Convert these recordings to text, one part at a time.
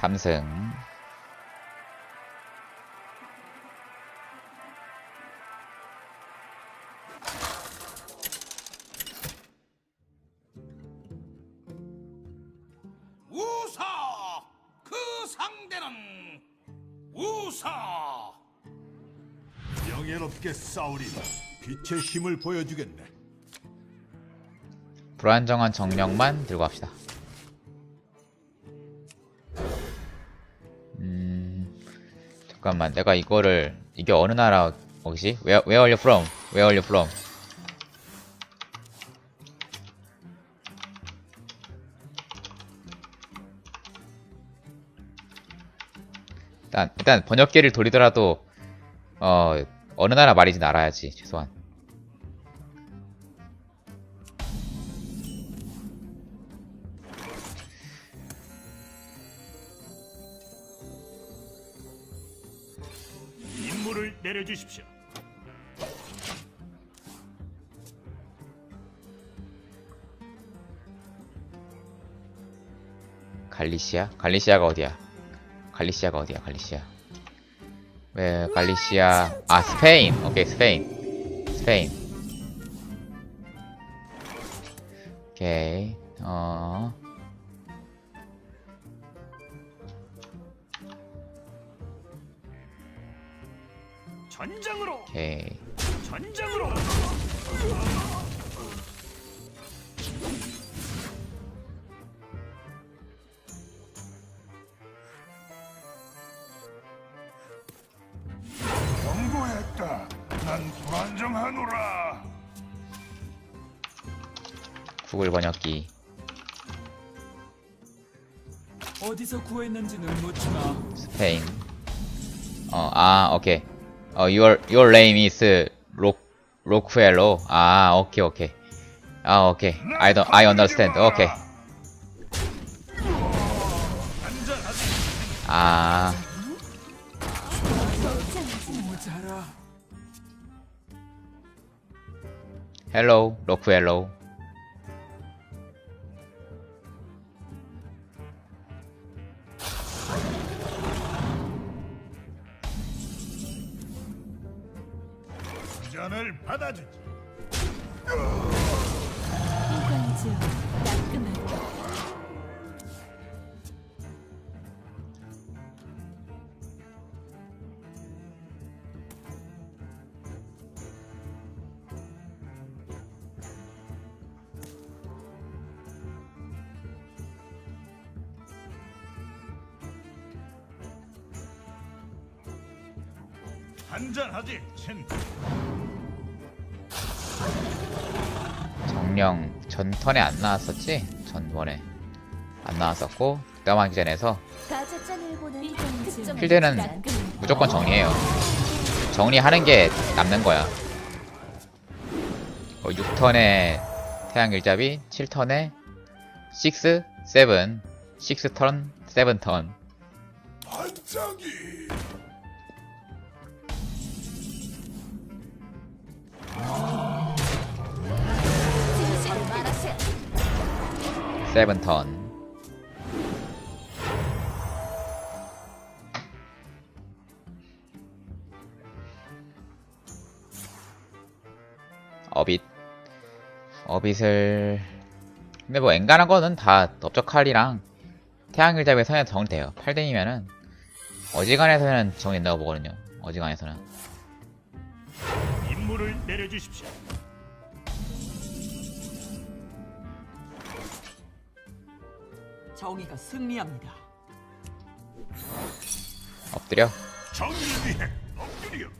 삼승. 우사 그 상대는 우사. 명예롭게 싸우리라. 빛의 힘을 보여주겠네. 불안정한 정령만 들고 갑시다. 잠깐만, 내가 이거를 이게 어느 나라 어디지? Where, where are you from? Where are you from? 일단 일단 번역기를 돌리더라도 어 어느 나라 말인지 알아야지 최소한. 내려주십시오 갈리시아? 갈리시아가 어디야? 갈리시아가 어디야? 갈리시아. 왜 갈리시아? 아 스페인. 오케이 스페인. 스페인. 오케이. 어. 오케이. 전장으로 경고했다 난 불안정하노라 구글 번역기. 어디서 구했는지는 묻지마. 스페인. 어, 아, 오케이. 어, your your name is 록 로쿠엘로. 아, 오케이, 오케이. 아, 오케이. I don't I understand. 오케이. 아. 헬로우 로쿠엘로 전 한잔하지 친 정령 전턴에 안 나왔었지? 전번에. 안 나왔었고 득담하기 전에서 가짜짠을 보는 이관주 필드는 무조건 정리해요. 정리하는 게 남는 거야. 어, 6턴에 태양 일잡이 7턴에 6, 7 6턴 7턴 세요 7턴. 어빗. 어빗을 근데 뭐 엔간한 거는 다 넓적칼이랑 태양일잡이 선에 정리돼요. 8등이면은 어지간해서는 정리된다고 보거든요. 어지간해서는 임무를 내려주십시오. 정의가 승리합니다. 엎드려. 정의를 위해 엎드려.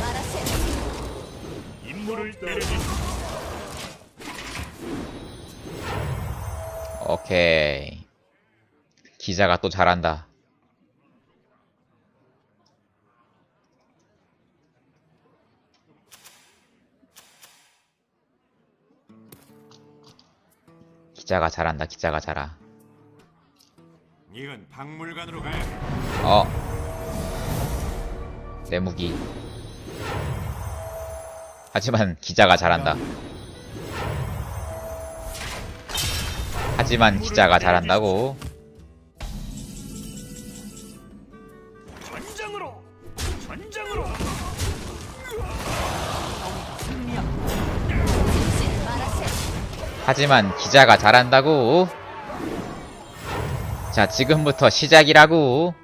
말하세요 임무를 내려주십시오. 오케이. 기자가 또 잘한다 기자가 잘한다 기자가 잘하 이건 박물관으로 가야 어. 내 무기. 하지만 기자가 잘한다. 하지만 기자가 잘한다고. 하지만 기자가 잘한다고. 자, 지금부터 시작이라고.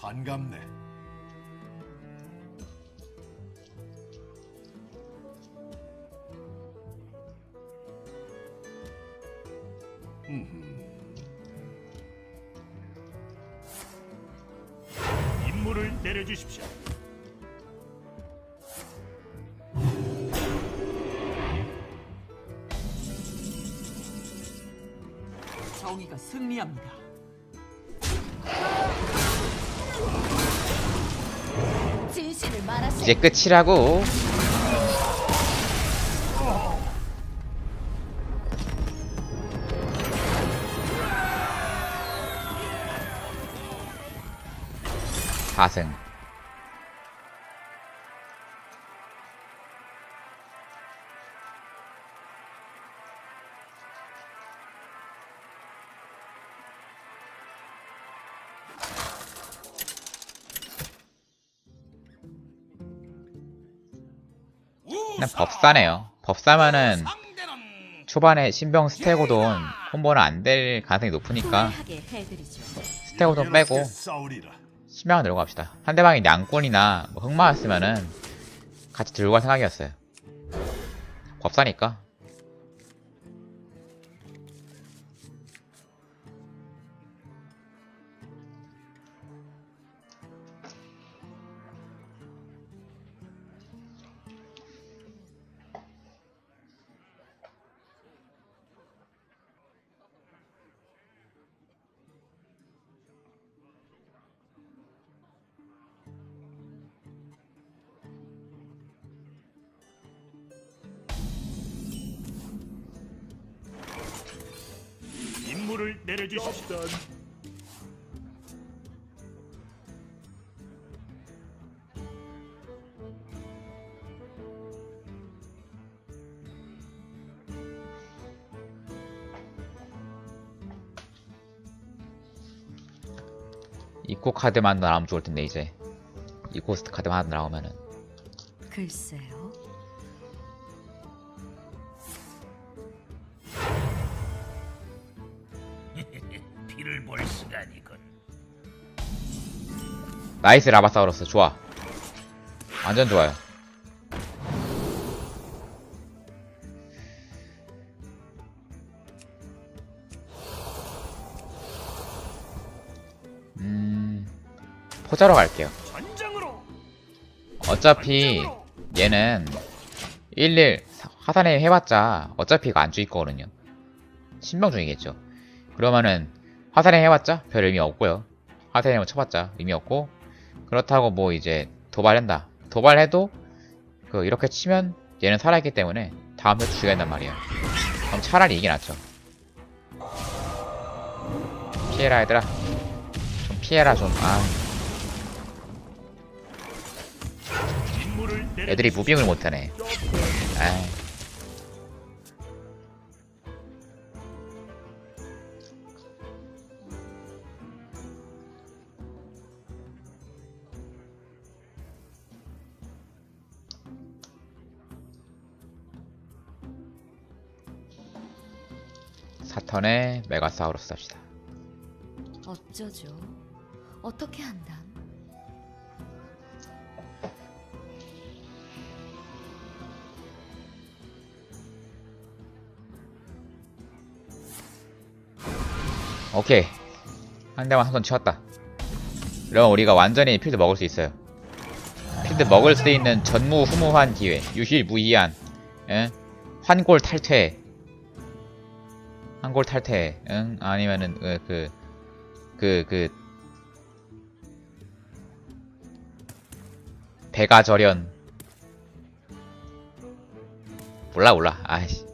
반갑네. 임무를 내려주십시오. 정의가 승리합니다. 진실을 말하세요. 이제 끝이라고. 사승 그냥 법사네요. 법사면은 초반에 신병 스테고돈 콤보는 안 될 가능성이 높으니까. 스테고돈 빼고 신병을 들고 갑시다. 상대방이 양꾼이나 뭐 흑마였으면은 같이 들고 갈 생각이었어요. 법사니까. 임무를 내려주십시오. 이코 카드만 나오면 좋을 텐데 이제 이코스트 카드만 나오면은 글쎄요. 나이스 라바사우루스 좋아. 완전 좋아요. 음 포자로 갈게요. 어차피. 얘는 11 화산에 해봤자 어차피 이거 안 죽일 거거든요. 신병 중이겠죠. 그러면은 화산에 해봤자 별 의미 없고요. 화산에 쳐봤자 의미 없고 그렇다고 뭐 이제 도발한다. 도발해도 그 이렇게 치면 얘는 살아있기 때문에 다음 주 죽여야 한단 말이에요. 그럼 차라리 이게 낫죠. 피해라 얘들아. 좀 피해라 좀. 아 애들이 무빙을 못하네. 아 이. 사턴의 메가사우루스 합시다. 어쩌죠? 어떻게 한담? 오케이. 한 대만 한손 치웠다. 그럼 우리가 완전히 필드 먹을 수 있어요. 필드 먹을 수 있는 전무후무한 기회. 유실무이한. 응? 환골 탈퇴. 환골 탈퇴. 응? 아니면은 그, 그, 그, 그, 배가절연. 몰라 몰라. 아이씨.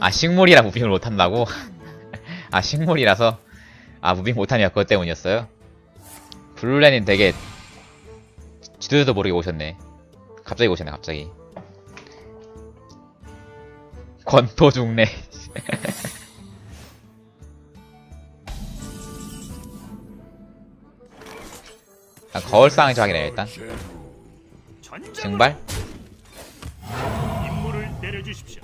아 식물이라 무빙을 못한다고? 아 식물이라서 아 무빙 못하냐 그것 때문이었어요? 블루레님 되게 지도도 모르게 오셨네. 갑자기 오셨네, 갑자기. 권토 중래. 아, 거울상이 저하기네 일단. 증발? 임무를 내려주십시오.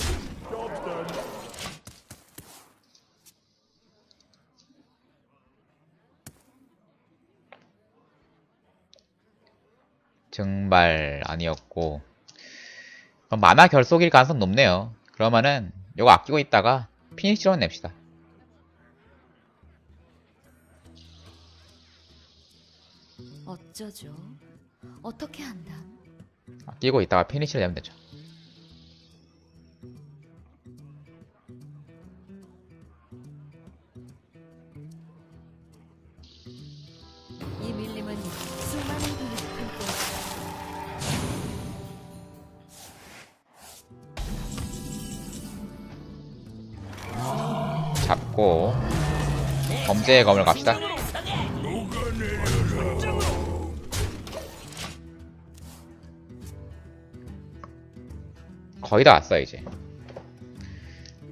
증발 아니었고 만화 결속일 가능성 높네요 그러면은 이거 아끼고 있다가 피니시로 냅시다 어쩌죠? 어떻게 한담? 아끼고 있다가 피니시로 내면 되죠 잡고 범죄의 검을 갑시다. 거의 다 왔어요 이제.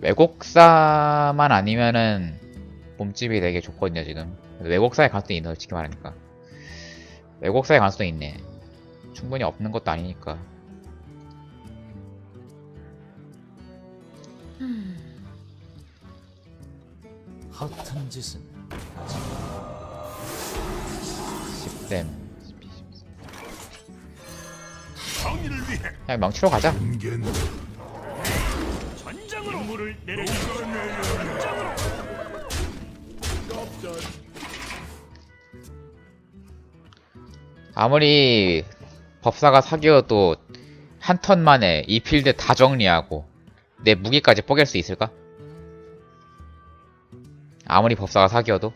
외국사만 아니면은 몸집이 되게 좋거든요 지금. 외국사의 가능성이 있네 솔직히 말하니까. 외국사의 가능성이 있네. 충분히 없는 것도 아니니까. 음, 허튼 짓은 10댐 정의를 위해 그냥 명치로 가자 전장으로 임무를 내려주십시오. 전장으로 아무리 법사가 사기여도 한 턴 만에 이 필드 다 정리하고 내 무기까지 뽀갤 수 있을까? 아무리 법사가 사기여도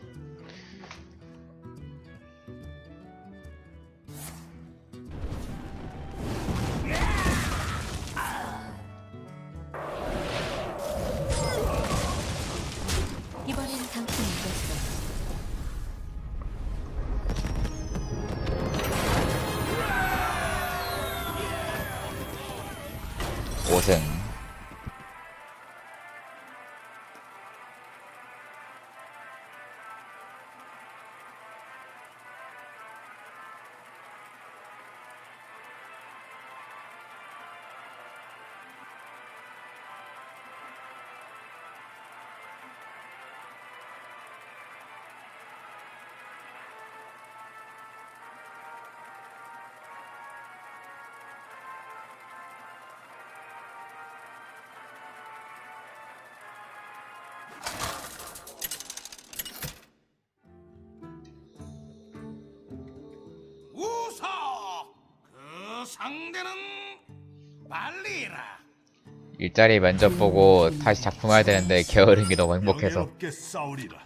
상대는 빨리라. 일자리 면접 보고 다시 작품 해야 되는데 게으른 게 너무 행복해서. 싸우리라.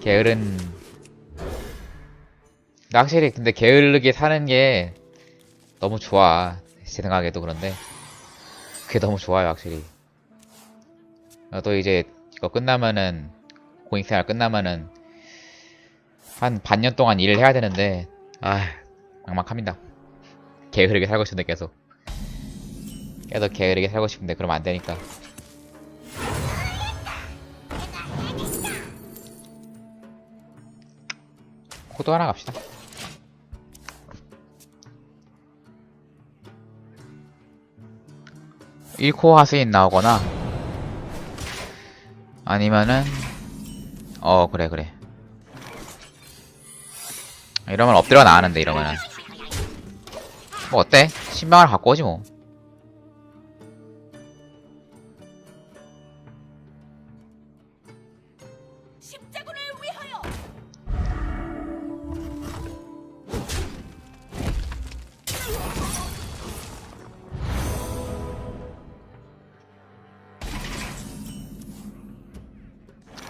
게으른. 나 확실히 근데 게으르게 사는 게 너무 좋아. 제 생각에도 그런데. 그게 너무 좋아요 확실히. 또 이제 이거 끝나면은 공익생활 끝나면은 한 반년 동안 일을 해야 되는데 아 막막합니다. 게으르게 살고 싶은데 계속. 계속 게으르게 살고 싶은데 그러면 안 되니까. 코드 하나 갑시다. 일코 하스인 나오거나 아니면은 어 그래 그래. 이러면 엎드려 나가는데 이러면은 뭐 어때? 신망을 갖고 오지 뭐!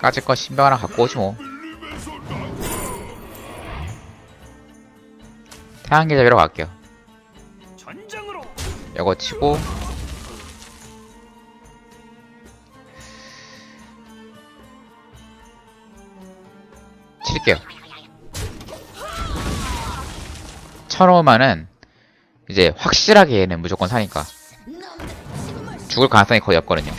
까짓 거 신병 하나 갖고 오지 뭐 태양계 잡이러 갈게요 이거 치고. 칠게요. 천오만은 이제 확실하게 얘는 무조건 사니까. 죽을 가능성이 거의 없거든요.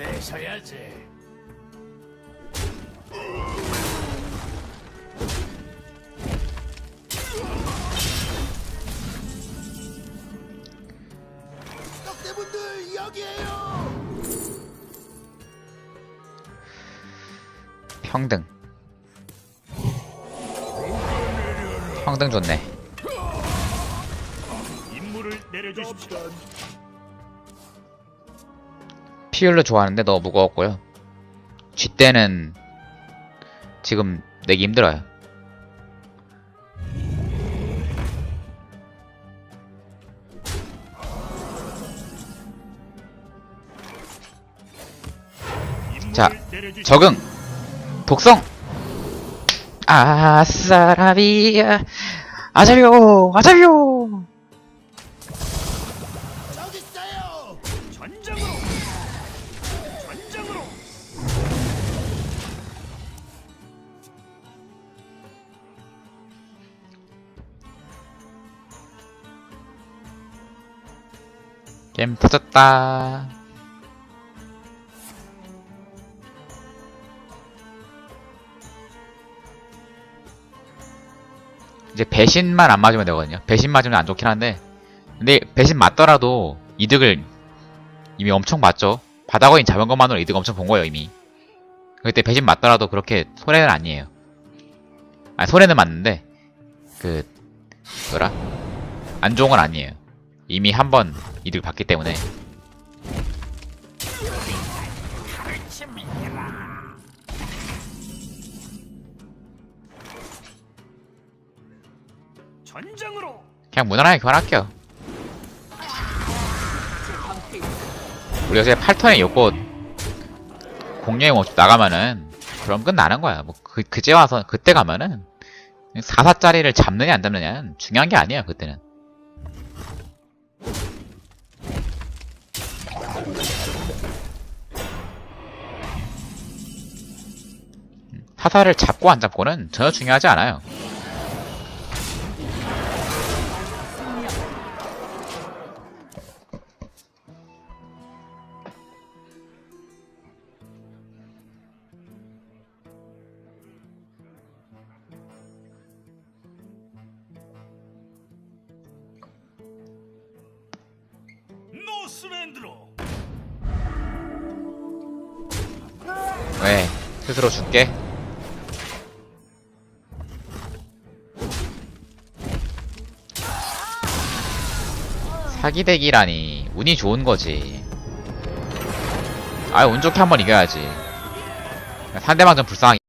내셔야지. 떡대분들 여기에요. 평등. 평등 좋네. 임무를 내려주십시오. 피율로 좋아하는데 너무 무거웠고요. 쥐때는 지금 내기 힘들어요. 자. 적응! 독성! 아싸라비야! 아자리오! 아자리 게임 터졌다. 이제 배신만 안 맞으면 되거든요. 배신 맞으면 안 좋긴 한데, 근데 배신 맞더라도 이득을 이미 엄청 봤죠. 바다거인 잡은 것만으로 이득 엄청 본 거예요, 이미. 그때 배신 맞더라도 그렇게 손해는 아니에요. 아, 손해는 맞는데, 그, 뭐라? 안 좋은 건 아니에요. 이미 한 번 이득을 봤기 때문에. 그냥 무난하게 교환할게요. 우리 요새 8턴에 욕고 공룡의 모습 나가면은 그럼 끝나는 거야. 뭐 그, 그제 와서 그때 가면은 4사짜리를 잡느냐 안 잡느냐는 중요한 게 아니에요. 그때는. 사사를 잡고 안 잡고는 전혀 중요하지 않아요. 노스랜드로. 왜? 스스로 줄게. 사기대기라니 운이 좋은 거지. 아유 운 좋게 한번 이겨야지. 상대방 좀 불쌍하게